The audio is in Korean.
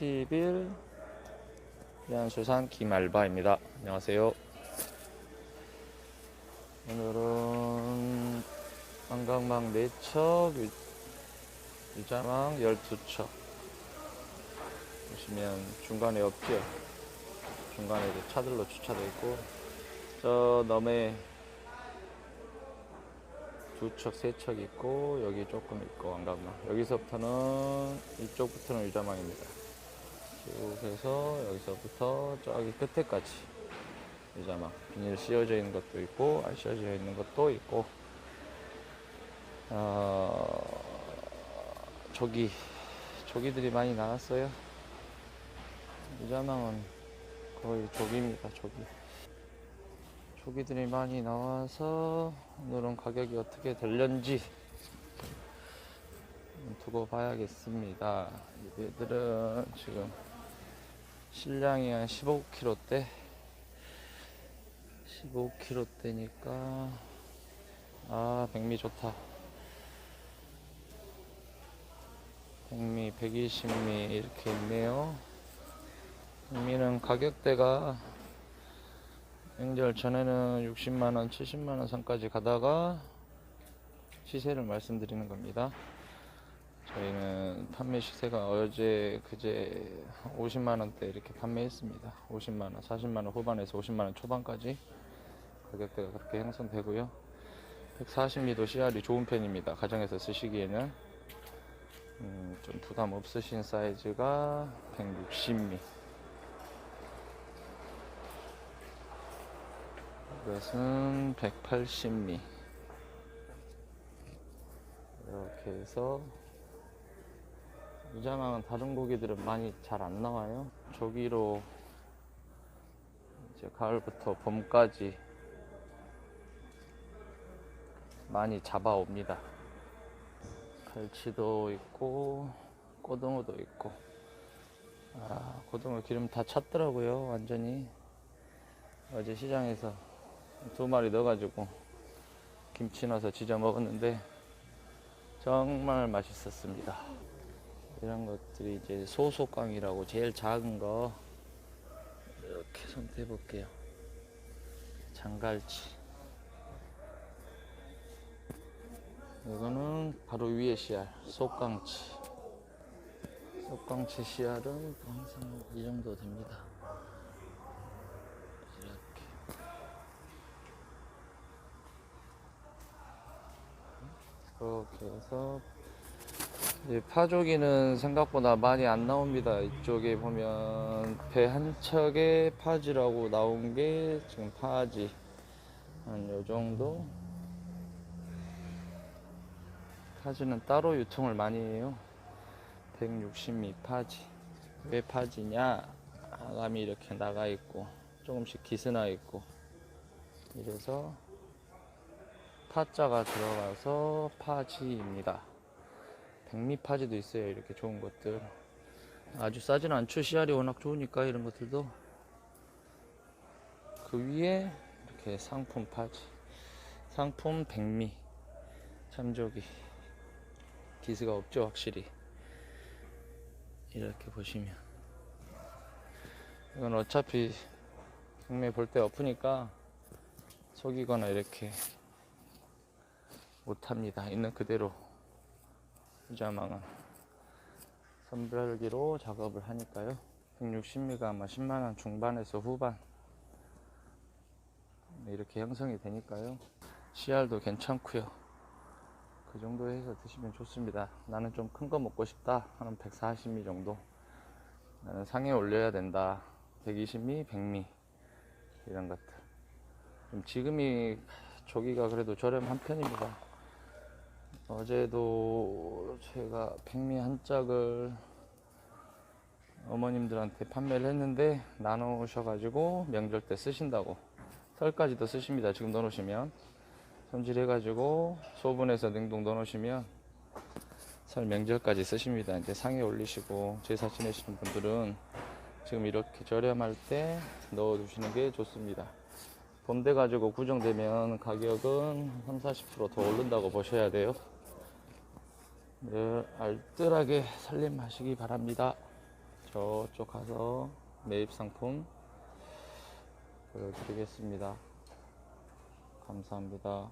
30일 해안수산 김알바입니다. 안녕하세요. 오늘은 한강망 4척, 유- 유자망 12척. 보시면 중간에 없죠? 중간에 차들로 주차되어 있고, 저 너머에 두 척, 세 척 있고 여기 조금 있고 한강망 여기서부터는 이쪽부터는 유자망입니다 쭉 해서 여기서부터 저기 끝에까지. 유자망 비닐 씌워져 있는 것도 있고 안 씌워져 있는 것도 있고. 어, 조기 조기들이 많이 나왔어요. 유자망은 거의 조기입니다 조기. 조기들이 많이 나와서 오늘은 가격이 어떻게 될런지 두고 봐야겠습니다. 얘들은 지금 실량이 한 15kg대? 15kg대니까 아 백미 좋다. 백미 120미 이렇게 있네요. 백미는 가격대가 명절 전에는 60만원, 70만원 선까지 가다가 시세를 말씀드리는 겁니다. 저희는 판매 시세가 어제, 그제 50만 원대 이렇게 판매했습니다. 50만 원, 40만 원 후반에서 50만 원 초반까지 가격대가 그렇게 형성되고요. 140미도 CR이 좋은 편입니다. 가정에서 쓰시기에는. 음, 좀 부담 없으신 사이즈가 160미. 이것은 180미 이렇게 해서 유자망은 다른 고기들은 많이 잘 안 나와요. 조기로 이제 가을부터 봄까지 많이 잡아옵니다. 갈치도 있고 고등어도 있고. 아 고등어 기름 다 찼더라고요 완전히. 어제 시장에서 두 마리 넣어가지고 김치 넣어서 지져 먹었는데 정말 맛있었습니다. 이런 것들이 이제 소속강이라고 제일 작은 거 이렇게 손 대볼게요. 장갈치. 이거는 바로 위에 씨알, 속강치. 속강치 씨알은 항상 이 정도 됩니다. 이렇게. 그렇게 해서 파조기는 생각보다 많이 안 나옵니다. 이쪽에 보면 배 한 척에 파지라고 나온 게 지금 파지 한 요 정도. 파지는 따로 유통을 많이 해요. 160미 파지. 왜 파지냐? 아감이 이렇게 나가 있고 조금씩 기스나 있고 이래서 파자가 들어가서 파지입니다. 백미파지도 있어요. 이렇게 좋은 것들. 아주 싸진 않죠. 씨알이 워낙 좋으니까 이런 것들도. 그 위에 이렇게 상품 파지. 상품 백미. 참조기. 기스가 없죠. 확실히. 이렇게 보시면. 이건 어차피 경매 볼 때 엎으니까 속이거나 이렇게 못합니다. 있는 그대로 후자망은 선별기로 작업을 하니까요. 160미가 아마 10만원 중반에서 후반 네, 이렇게 형성이 되니까요. CR도 괜찮고요. 그 정도 해서 드시면 좋습니다. 나는 좀 큰 거 먹고 싶다 하는 140미 정도. 나는 상에 올려야 된다. 120미, 100미 이런 것들. 좀 지금이 조기가 그래도 저렴한 편입니다. 어제도 제가 백미 한 짝을 어머님들한테 판매를 했는데 나누셔가지고 명절 때 쓰신다고 설까지도 쓰십니다. 지금 넣어놓으시면 손질해가지고 소분해서 냉동 넣어놓으시면 설 명절까지 쓰십니다. 이제 상에 올리시고 제사 지내시는 분들은 지금 이렇게 저렴할 때 넣어두시는 게 좋습니다. 봄 돼가지고 구정되면 가격은 3, 40%더 오른다고 보셔야 돼요. 네, 알뜰하게 살림하시기 바랍니다. 저쪽 가서 매입 상품 보여드리겠습니다. 감사합니다.